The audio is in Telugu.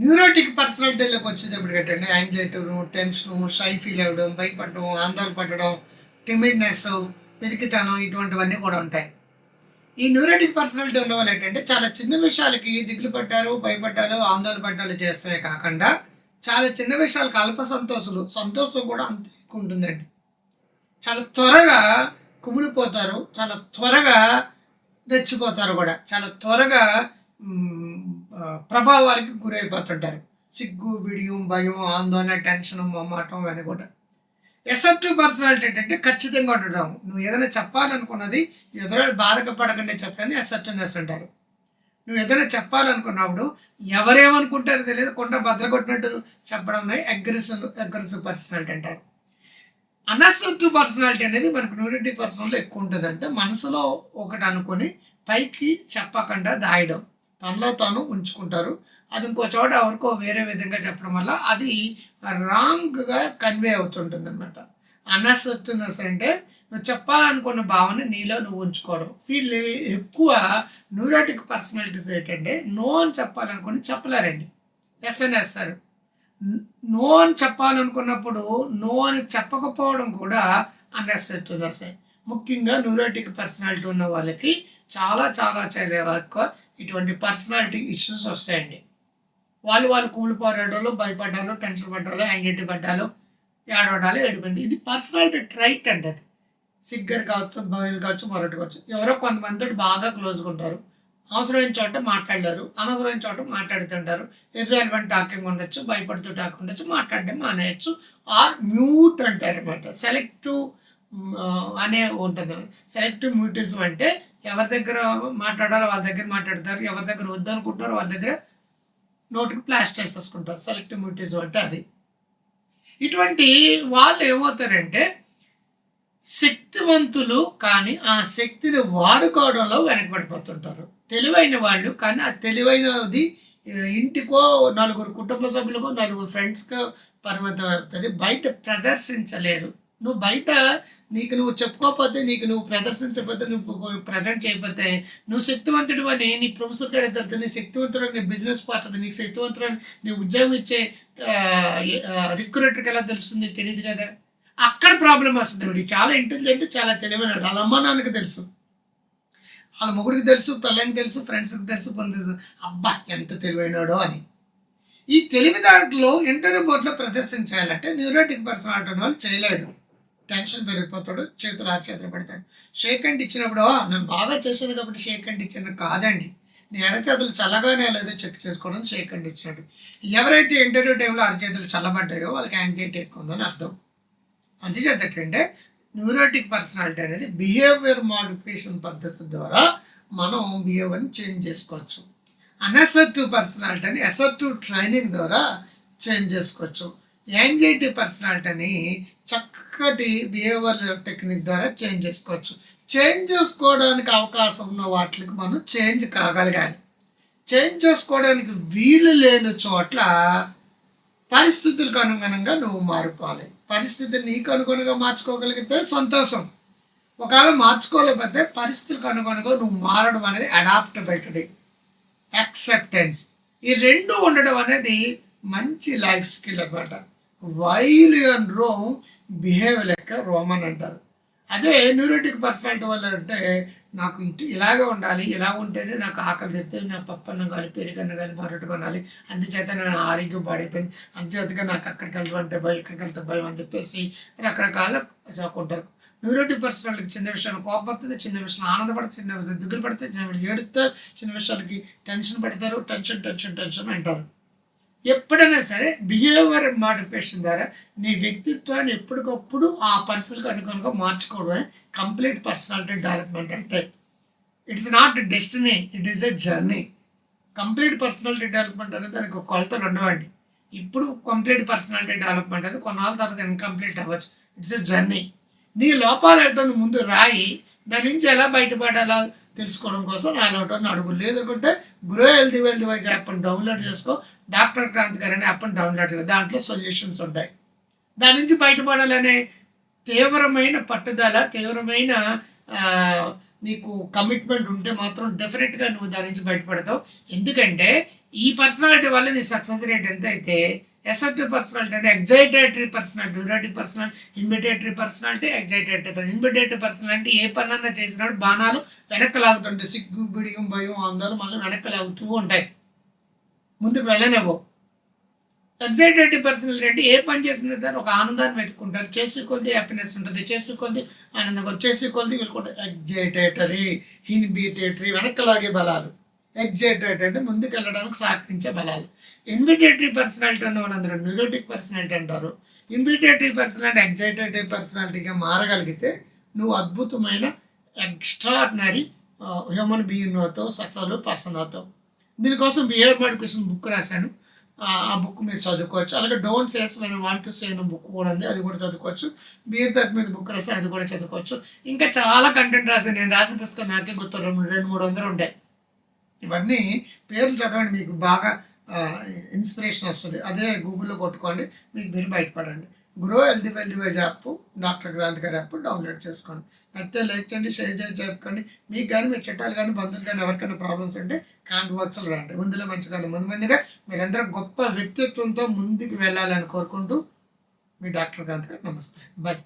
న్యూరోటిక్ పర్సనాలిటీలోకి వచ్చేటప్పుడు ఏంటంటే యాంగ్జైటీ టెన్షన్ షై ఫీల్ అవ్వడం భయపడడం ఆందోళన పడడం టిమిడ్నెస్ పెరిగితనం ఇటువంటివన్నీ కూడా ఉంటాయి. ఈ న్యూరోటిక్ పర్సనాలిటీ ఉన్న వాళ్ళు ఏంటంటే చాలా చిన్న విషయాలకి దిగులు పడ్డారు భయపడ్డారు ఆందోళన పడ్డారు చేస్తమే కాకుండా చాలా చిన్న విషయాలకు అల్ప సంతోషులు సంతోషం కూడా అంత ఎక్కువ ఉంటుందండి చాలా త్వరగా కుమిలిపోతారు చాలా త్వరగా రెచ్చిపోతారు కూడా. చాలా త్వరగా ప్రభావాలకి గురైపోతుంటారు. సిగ్గు బిడియం భయం ఆందోళన టెన్షన్ మొమ్మాటం ఇవన్నీ కూడా ఎసెప్టివ్ పర్సనాలిటీ ఏంటంటే ఖచ్చితంగా ఉండడం నువ్వు ఏదైనా చెప్పాలనుకున్నది ఎదురు బాధక పడకుండా చెప్పడాన్ని అంటారు. నువ్వు ఏదైనా చెప్పాలనుకున్నప్పుడు ఎవరేమనుకుంటారో తెలియదు కొండ బద్దలు కొట్టినట్టు చెప్పడం అగ్రెసివ్ అగ్రెసివ్ పర్సనాలిటీ అంటారు. అనసెప్టివ్ పర్సనాలిటీ అనేది మనకు న్యూరిటీ పర్సనల్లో ఎక్కువ ఉంటుంది అంటే మనసులో ఒకటి అనుకొని పైకి చెప్పకుండా దాయడం. తనలో తాను ఉంచుకుంటారు. అది ఇంకో చోట ఎవరికో వేరే విధంగా చెప్పడం వల్ల అది రాంగ్గా కన్వే అవుతుంటుంది అనమాట అనసెప్టివ్నెస్ అంటే నువ్వు చెప్పాలనుకున్న భావన నీలో నువ్వు ఉంచుకోవడం. వీళ్ళు ఎక్కువ న్యూరాటిక్ పర్సనాలిటీస్ ఏంటంటే నో అని చెప్పాలనుకుని చెప్పలేరండి. ఎస్ అని వేస్తారు. నో అని చెప్పాలనుకున్నప్పుడు నో అని చెప్పకపోవడం కూడా అన్ఎసెప్టివ్నెస్ ముఖ్యంగా న్యూరాటిక్ పర్సనాలిటీ ఉన్న వాళ్ళకి చాలా చాలా చాలా ఎక్కువ ఇటువంటి పర్సనాలిటీ ఇష్యూస్ వస్తాయండి. వాళ్ళు వాళ్ళు కూలిపోరాడాలో భయపడ్డాలో టెన్షన్ పడ్డాలో యాంగ్జైటీ పడ్డాలో ఏడవడాలో ఏడిపోయింది. ఇది పర్సనాలిటీ ట్రైట్ అండి అది. సిగ్గర్ కావచ్చు బయలు కావచ్చు మరొకటి కావచ్చు. ఎవరో కొంతమంది బాగా క్లోజ్గా ఉంటారు. అవసరమైన చోట మాట్లాడారు అనవసరమైన చోట మాట్లాడుతుంటారు. ఇర్రెలవెంట్ టాకింగ్ ఉండొచ్చు భయపడుతూ టాక్ ఉండొచ్చు మాట్లాడడం మానేయచ్చు. ఆర్ మ్యూట్ అంటారు అనమాట సెలెక్టివ్ అనే ఉంటుంది. సెలెక్టివ్ మ్యూటిజం అంటే ఎవరి దగ్గర మాట్లాడాలో వాళ్ళ దగ్గర మాట్లాడతారు ఎవరి దగ్గర వద్దనుకుంటారో వాళ్ళ దగ్గర నోటికి ప్లాస్టర్ వేసేసుకుంటారు సెలెక్టివ్ మ్యూటిజం అంటే అది. ఇటువంటి వాళ్ళు ఏమవుతారంటే శక్తివంతులు కానీ ఆ శక్తిని వాడుకోవడంలో వెనకబడిపోతుంటారు. తెలివైన వాళ్ళు కానీ ఆ తెలివైనది ఇంటికో నలుగురు కుటుంబ సభ్యులకో నలుగురు ఫ్రెండ్స్కో పరిమితం అవుతుంది. బయట ప్రదర్శించలేరు. నువ్వు బయట నీకు నువ్వు చెప్పుకోకపోతే నీకు నువ్వు ప్రదర్శించకపోతే నువ్వు ప్రజెంట్ చేయకపోతే నువ్వు శక్తివంతుడు అని నీ ప్రొఫెసర్ గారి తెలుస్తుంది నీ శక్తివంతుడు నీ బిజినెస్ పార్ట్నర్ నీకు శక్తివంతుడు అని నీ ఉద్యోగం ఇచ్చే రిక్రూటర్కి ఎలా తెలుస్తుంది తెలియదు కదా? అక్కడ ప్రాబ్లం వస్తుంది వీడు చాలా ఇంటెలిజెంట్ చాలా తెలివైనడు వాళ్ళ అమ్మ నాన్నకి తెలుసు. వాళ్ళ మొగుడికి తెలుసు పిల్లలకి తెలుసు ఫ్రెండ్స్కి తెలుసు పొంది తెలుసు. అబ్బా ఎంత తెలివైనాడో అని. ఈ తెలివి దాంట్లో ఇంటర్వ్యూ బోర్డులో ప్రదర్శించాలంటే న్యూరోటిక్ పర్సనాలిటీ ఉన్న వాళ్ళు చేయలేడు టెన్షన్ పెరిగిపోతాడు చేతులు ఆ చేతులు పెడతాడు. షేక్ హ్యాండ్ ఇచ్చినప్పుడు నేను బాగా చేశాను కాబట్టి షేక్ హ్యాండ్ ఇచ్చాను కాదండి. నీ అరచేతులు చల్లగానే లేదో చెక్ చేసుకోవడం షేక్ హ్యాండ్ ఇచ్చినట్టు. ఎవరైతే ఇంటర్వ్యూ టైంలో అరచేతులు చల్లబడ్డాయో వాళ్ళకి యాంగ్జైటీ ఎక్కువ ఉందని అర్థం. అందుచేత ఏంటంటే న్యూరోటిక్ పర్సనాలిటీ అనేది బిహేవియర్ మాడిఫికేషన్ పద్ధతి ద్వారా మనం బిహేవియర్ని చేంజ్ చేసుకోవచ్చు. అన్అసర్టివ్ పర్సనాలిటీని అసర్టివ్ ట్రైనింగ్ ద్వారా చేంజ్ చేసుకోవచ్చు. యాంగ్జైటీ పర్సనాలిటీని చక్కటి బిహేవియర్ టెక్నిక్ ద్వారా చేంజ్ చేసుకోవచ్చు. చేంజ్ చేసుకోవడానికి అవకాశం ఉన్న వాటికి మనం చేంజ్ కాగలగాలి. చేంజ్ చేసుకోవడానికి వీలు లేని చోట్ల పరిస్థితులకు అనుగుణంగా నువ్వు మారిపోవాలి. పరిస్థితి నీకు అనుగుణంగా మార్చుకోగలిగితే సంతోషం. ఒకవేళ మార్చుకోలేకపోతే పరిస్థితులకు అనుగుణంగా నువ్వు మారడం అనేది అడాప్టబిలిటీ యాక్సెప్టెన్స్ ఈ రెండు ఉండడం అనేది మంచి లైఫ్ స్కిల్ అనమాట వైల్ అండ్ రోమ్ బిహేవ్ లెక్క రోమన్ అంటారు. అదే న్యూరోటిక్ పర్సనాలిటీ వల్ల అంటే నాకు ఇటు ఇలాగే ఉండాలి ఇలా ఉంటేనే నాకు ఆకలి తెరితే నా పప్పన్న కానీ పెరుగన్న కానీ మరొకటి కొనాలి. అందుచేత నేను ఆరోగ్యం పాడైపోయింది. అందుచేతగా నాకు అక్కడికి వెళ్ళమంటే భయం ఇక్కడికి వెళ్తే భయం అని చెప్పేసి రకరకాల చాకుంటారు న్యూరోటిక్ పర్సనాలిటీకి చిన్న విషయాలు కోపం వస్తుంది చిన్న విషయాలు ఆనందపడితే చిన్న విషయాలు దిగులు పడితే చిన్న విషయాలు ఏడుస్తారు చిన్న విషయాలకి టెన్షన్ పడతారు టెన్షన్ టెన్షన్ టెన్షన్ అంటారు. ఎప్పుడైనా సరే బిహేవియర్ మాడిఫికేషన్ ద్వారా నీ వ్యక్తిత్వాన్ని ఎప్పటికప్పుడు ఆ పరిస్థితులకు అనుగుణంగా మార్చుకోవడమే కంప్లీట్ పర్సనాలిటీ డెవలప్మెంట్ అంటే. It's not destiny it is a journey. Complete personality development అనేది దానికి ఒక కొలతలు ఉండవండి. ఇప్పుడు కంప్లీట్ పర్సనాలిటీ డెవలప్మెంట్ అనేది కొన్నాళ్ళ తర్వాత ఇన్కంప్లీట్ అవ్వచ్చు. It's a journey. నీ లోపాలు ఏంటో ముందు రాయి. దాని నుంచి ఎలా బయటపడాలో? తెలుసుకోవడం కోసం నా నోటో అడుగు లేదంటే గ్రో హెల్తీ వెల్తీ వైజ్ యాప్ని డౌన్లోడ్ చేసుకో. డాక్టర్ క్రాంతి గారు అనే యాప్ని డౌన్లోడ్ చేసుకో. దాంట్లో సొల్యూషన్స్ ఉంటాయి. దాని నుంచి బయటపడాలనే తీవ్రమైన పట్టుదల తీవ్రమైన నీకు కమిట్మెంట్ ఉంటే మాత్రం డెఫినెట్గా నువ్వు దాని నుంచి బయటపడతావు. ఎందుకంటే ఈ పర్సనాలిటీ వల్ల నీ సక్సెస్ రేట్ ఎంత అయితే ఎసెప్టివ్ పర్సనాలిటీ అంటే excitatory personality durative personality inhibitory personality excitatory inhibitory personality ఏ పనన్నా చేసినప్పుడు బాణాలు వెనక్కి లాగుతుంటాయి. సిగ్గు బిడియం భయం అందరూ మళ్ళీ వెనక్కి లాగుతూ ఉంటాయి. ముందుకు వెళ్ళనివ్వవు. ఎగ్జైటెడ్ పర్సనాలిటీ అంటే ఏ పని చేసిన దాన్ని ఒక ఆనందాన్ని వెతుక్కుంటారు. చేసి కొద్ది హ్యాపీనెస్ ఉంటుంది. చేసి కొద్ది ఆనందం చేసి కొద్ది వీళ్ళకుంటారు ఎగ్జైటేటరీ ఇన్బిటేటరీ వెనక్కి లాగే బలాలు. ఎగ్జైటెడ్ అంటే ముందుకు వెళ్ళడానికి సహకరించే బలాలు. ఇన్విటేటివ్ పర్సనాలిటీ అన్న వాళ్ళందరూ న్యూరోటిక్ పర్సనాలిటీ అంటారు. ఇన్విటేటివ్ పర్సనాలిటీ ఎగ్జైటెడ్ పర్సనాలిటీగా మారగలిగితే నువ్వు అద్భుతమైన ఎక్స్ట్రాడినరీ హ్యూమన్ బీయింగ్ అవుతావు సక్సెస్ఫుల్ పర్సన్ అవుతావు దీనికోసం బిహేవియర్ మోడిఫికేషన్ బుక్ రాశాను. ఆ బుక్ మీరు చదువుకోవచ్చు. అలాగే డోంట్ సేస్ మన వాంట్ టు సే అనే బుక్ కూడా ఉంది. అది కూడా చదువుకోవచ్చు. బీర్ తట్ మీద బుక్ రాశాను. అది కూడా చదువుకోవచ్చు. ఇంకా చాలా కంటెంట్ రాశాను. నేను రాసిన పుస్తకం నాకే గుర్తు రెండు రెండు మూడు వందలు ఉంటాయి. ఇవన్నీ పేర్లు చదవండి మీకు బాగా ఇన్స్పిరేషన్ వస్తుంది. అదే గూగుల్లో కొట్టుకోండి మీకు మీరు బయటపడండి. Grow healthy wealthy wise app doctor Kranti గారి యాప్ డౌన్లోడ్ చేసుకోండి. అయితే లైక్ చేయండి షేర్ చేసి చెప్పుకోండి. మీకు కానీ మీ చుట్టాలు కానీ బంధువులు కానీ ఎవరికైనా ప్రాబ్లమ్స్ ఉంటే కాంట్ బాక్స్లో రండి. ముందులో మంచిగా ముందు మందిగా మీరందరూ గొప్ప వ్యక్తిత్వంతో ముందుకు వెళ్ళాలని కోరుకుంటూ మీ డాక్టర్ గ్రాంత్ గారు నమస్తే. బాయ్